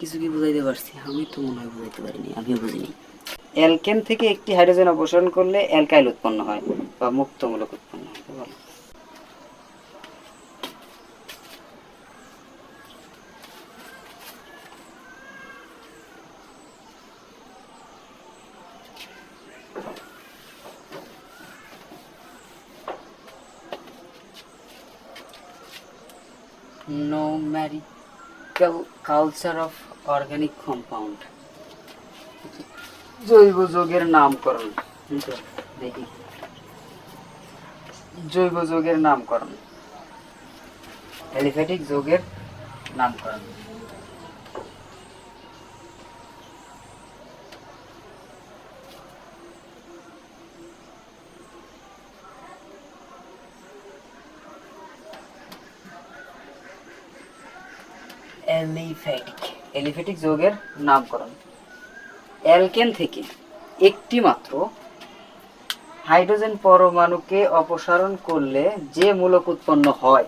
কিছু কি বুঝাইতে পারছি? আমি তো মনে হয় বুঝাইতে পারিনি, আমিও বুঝিনি। অ্যালকেন থেকে একটি হাইড্রোজেন অপসারণ করলে অ্যালকাইল উৎপন্ন হয়, বা মুক্তমূলক উৎপন্ন হয় তো বলো। Numerical culture of organic compound জৈব যৌগের নামকরণ। দেখি। জৈব যৌগের নামকরণ। অ্যালিফ্যাটিক যৌগের নামকরণ। অ্যালিফ্যাটিক অ্যালিফ্যাটিক যৌগের নামকরণ। অ্যালকেন থেকে একটি মাত্র হাইড্রোজেন পরমাণুকে অপসারণ করলে যে মূলক উৎপন্ন হয়,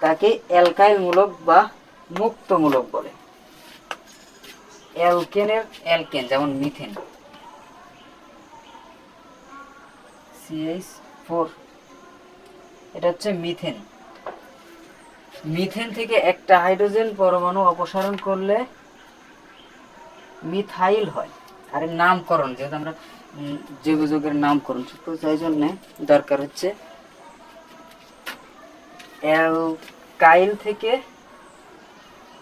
তাকে অ্যালকাইল মূলক বা মুক্ত মূলক বলে। অ্যালকেনের অ্যালকেন, যেমন মিথেন। সিএইচ ফোর এটা হচ্ছে মিথেন। মিথেন থেকে একটা হাইড্রোজেন পরমাণু অপসারণ করলে মিথাইল হয়। আর নামকরণ, যেহেতু আমরা জৈব যৌগের নামকরণ, তো তাই জন্যে দরকার হচ্ছে অ্যালকাইল থেকে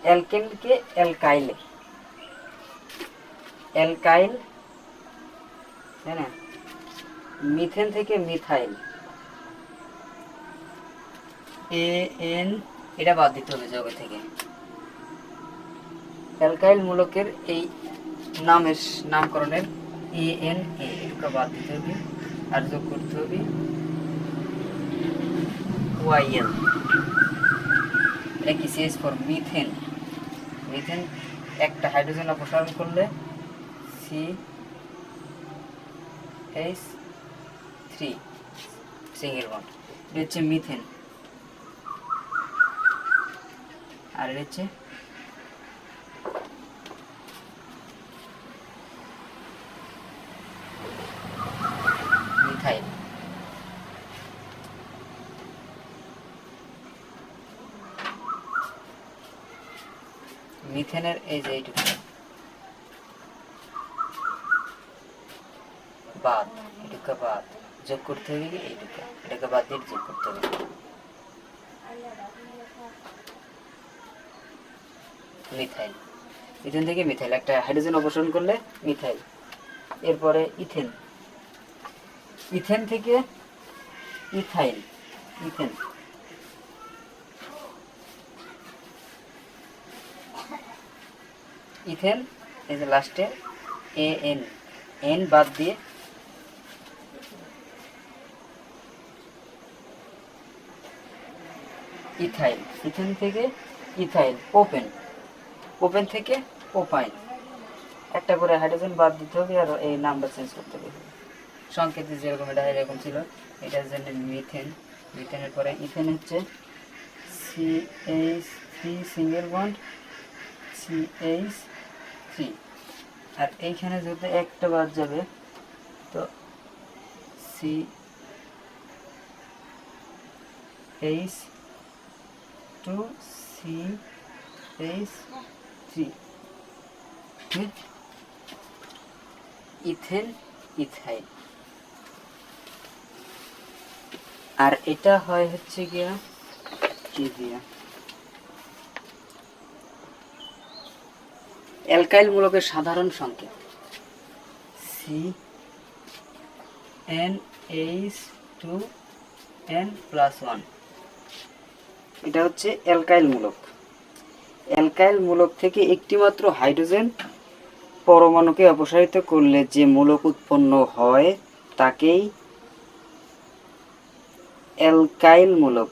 অ্যালকেনকে অ্যালকাইলে। অ্যালকাইল তাই না, মিথেন থেকে মিথাইল। এ এন এটা বাদ দিতে হবে যোগ থেকে। অ্যালকাইল মূলকের এই নামের নামকরণের এ এন এ এটুকু বাদ দিতে হবে। আর যোগ করতে হবে ওয়াইএল এটা কি সিএস ফর মিথেন। মিথেন একটা হাইড্রোজেন অপসারণ করলে C H three, single bond. এটা হচ্ছে মিথেন। এটা হচ্ছে মিথাইল। মিথেনের এই যে এইটুকু। বাদ, এটুকু বাদ। যোগ করতে হবে কি? এইটুকু। এটাকে বাদ দিয়ে যোগ করতে হবে। মিথাইল। ইথেন থেকে মিথাইল। একটা হাইড্রোজেন অপসারণ করলে মিথাইল। এরপরে ইথেন। ইথেন থেকে ইথাইল। ইথেন। ইথেন, এই যে লাস্টে, এ, এন। এন বাদ দিয়ে ইথাইল। ইথেন থেকে ইথাইল। ওপেন। ওপেন থেকে ওপাইন একটা করে হাইড্রোজেন বাদ দিতে হবে আর এই নাম্বার চেঞ্জ করতে হবে। সংকেত যেরকম এটা এরকম ছিল এটার জন্য মিথেন মিথেনের পরে ইথেন হচ্ছে C H three single bond C H three আর এইখানে যেহেতু একটা বাদ যাবে, তো C H two C H three ethane ethyl আর এটা হয় হচ্ছে গিয়া কি দিয়া অ্যালকাইল মূলকের সাধারণ সংকেত। C N H two N plus one এটা হচ্ছে অ্যালকাইল মূলক অ্যালকাইল মূলক থেকে একটিমাত্র হাইড্রোজেন পরমাণুকে অপসারিত করলে যে মূলক উৎপন্ন হয়, তাকেই অ্যালকাইল মূলক।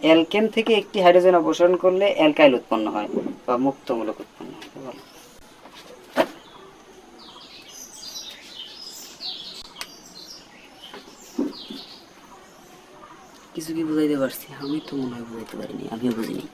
অ্যালকেন থেকে একটি হাইড্রোজেন অপসারণ করলে অ্যালকাইল উৎপন্ন হয় বা মুক্তমূলক উৎপন্ন হয়। কিছু কি বুঝাইতে পারছি? আমি তো মনে হয় বুঝাইতে পারিনি আমিও বুঝিনি।